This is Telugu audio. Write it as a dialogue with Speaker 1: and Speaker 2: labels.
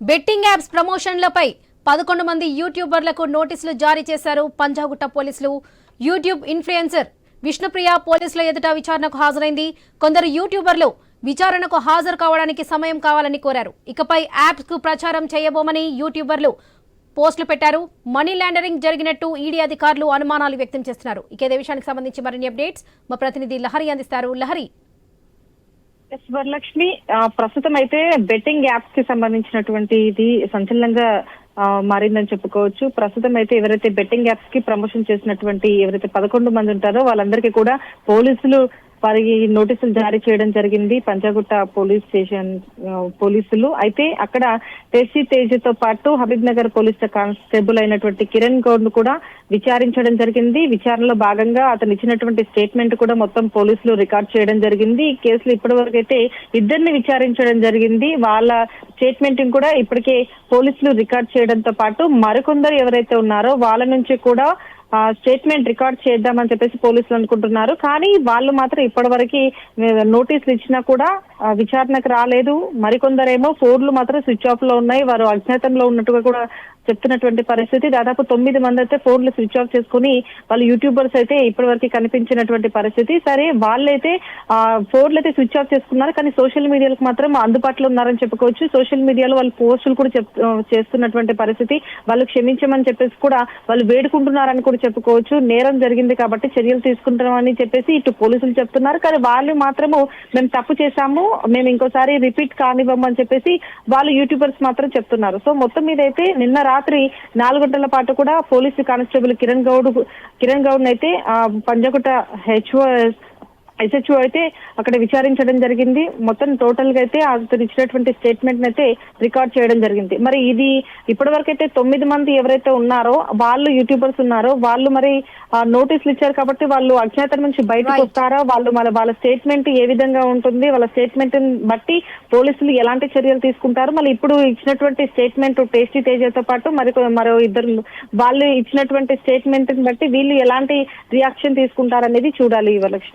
Speaker 1: బెట్టింగ్ యాప్స్ ప్రమోషన్లపై పదకొండు మంది యూట్యూబర్లకు నోటీసులు జారీ చేశారు పంజాగుట్ట పోలీసులు. యూట్యూబ్ ఇన్ఫ్లుయెన్సర్ విష్ణుప్రియ పోలీసుల ఎదుట విచారణకు హాజరైంది. కొందరు యూట్యూబర్లు విచారణకు హాజరు కావడానికి సమయం కావాలని కోరారు. ఇకపై యాప్స్కు ప్రచారం చేయబోమని యూట్యూబర్లు పోస్టులు పెట్టారు. మనీ లాండరింగ్ జరిగినట్టు ఈడీ అధికారులు అనుమానాలు వ్యక్తం చేస్తున్నారు. ఇక విషయానికి సంబంధించి మరిన్ని అప్డేట్స్ మా ప్రతినిధి లహరి అందిస్తారు. లహరి
Speaker 2: ఎస్ వరలక్ష్మి ఆ, ప్రస్తుతం అయితే బెట్టింగ్ యాప్స్కి సంబంధించినటువంటి ఇది సంచలనంగా ఆ, మారిందని చెప్పుకోవచ్చు. ప్రస్తుతం అయితే ఎవరైతే బెట్టింగ్ యాప్స్కి ప్రమోషన్ చేసినటువంటి ఎవరైతే పదకొండు మంది ఉంటారో వాళ్ళందరికీ కూడా పోలీసులు వారికి నోటీసులు జారీ చేయడం జరిగింది. పంచగుట్ట పోలీస్ స్టేషన్ పోలీసులు. అయితే అక్కడ తెసి తేజ్తో పాటు హబీబ్ నగర్ పోలీస్ కానిస్టేబుల్ అయినటువంటి కిరణ్ గౌడ్ను కూడా విచారించడం జరిగింది. విచారణలో భాగంగా అతను ఇచ్చినటువంటి స్టేట్మెంట్ కూడా మొత్తం పోలీసులు రికార్డ్ చేయడం జరిగింది. ఈ కేసులో ఇప్పటి వరకు అయితే ఇద్దరిని విచారించడం జరిగింది. వాళ్ళ స్టేట్మెంట్ కూడా ఇప్పటికే పోలీసులు రికార్డ్ చేయడంతో పాటు మరికొందరు ఎవరైతే ఉన్నారో వాళ్ళ నుంచి కూడా స్టేట్మెంట్ రికార్డ్ చేద్దామని చెప్పేసి పోలీసులు అనుకుంటున్నారు. కానీ వాళ్ళు మాత్రం ఇప్పటివరకు నోటీసులు ఇచ్చినా కూడా విచారణకు రాలేదు. మరికొందరేమో ఫోన్లు మాత్రం స్విచ్ ఆఫ్లో ఉన్నాయి. వారు అజ్ఞాతంలో ఉన్నట్టుగా కూడా చెప్తున్నటువంటి పరిస్థితి. దాదాపు తొమ్మిది మంది అయితే ఫోన్లు స్విచ్ ఆఫ్ చేసుకుని వాళ్ళు యూట్యూబర్స్ అయితే ఇప్పటివరకు కనిపించినటువంటి పరిస్థితి. సరే వాళ్ళైతే ఆ, ఫోన్లు అయితే స్విచ్ ఆఫ్ చేసుకున్నారు. కానీ సోషల్ మీడియాలకు మాత్రం అందుబాటులో ఉన్నారని చెప్పుకోవచ్చు. సోషల్ మీడియాలో వాళ్ళు పోస్టులు కూడా చెప్ చేస్తున్నటువంటి పరిస్థితి. వాళ్ళు క్షమించమని చెప్పేసి కూడా వాళ్ళు వేడుకుంటున్నారని కూడా చెప్పుకోవచ్చు. నేరం జరిగింది కాబట్టి చర్యలు తీసుకుంటామని చెప్పేసి ఇటు పోలీసులు చెప్తున్నారు. కానీ వాళ్ళు మాత్రము మేము తప్పు చేశాము మేము ఇంకోసారి రిపీట్ కానివ్వమని చెప్పేసి వాళ్ళు యూట్యూబర్స్ మాత్రం చెప్తున్నారు. సో మొత్తం మీద అయితే నిన్న రాత్రి నాలుగు గంటల పాటు కూడా పోలీసు కానిస్టేబుల్ కిరణ్ గౌడ్ కిరణ్ గౌడ్ అయితే ఆ, పంజగుట్ట ఎస్హెచ్ఓ అయితే అక్కడ విచారించడం జరిగింది. మొత్తం టోటల్గా అయితే అతను ఇచ్చినటువంటి స్టేట్మెంట్ అయితే రికార్డ్ చేయడం జరిగింది. మరి ఇది ఇప్పటి వరకు అయితే తొమ్మిది మంది ఎవరైతే ఉన్నారో వాళ్ళు యూట్యూబర్స్ ఉన్నారో వాళ్ళు మరి నోటీసులు ఇచ్చారు కాబట్టి వాళ్ళు అజ్ఞాతం నుంచి బయటకు. వస్తారా? వాళ్ళు మన వాళ్ళ స్టేట్మెంట్ ఏ విధంగా ఉంటుంది? వాళ్ళ స్టేట్మెంట్ బట్టి పోలీసులు ఎలాంటి చర్యలు తీసుకుంటారు? మళ్ళీ ఇప్పుడు ఇచ్చినటువంటి స్టేట్మెంట్ టేస్టీ తేజతో పాటు మరి మరో ఇద్దరు వాళ్ళు ఇచ్చినటువంటి స్టేట్మెంట్ బట్టి వీళ్ళు ఎలాంటి రియాక్షన్ తీసుకుంటారనేది చూడాలి ఇవ్వలక్ష్మి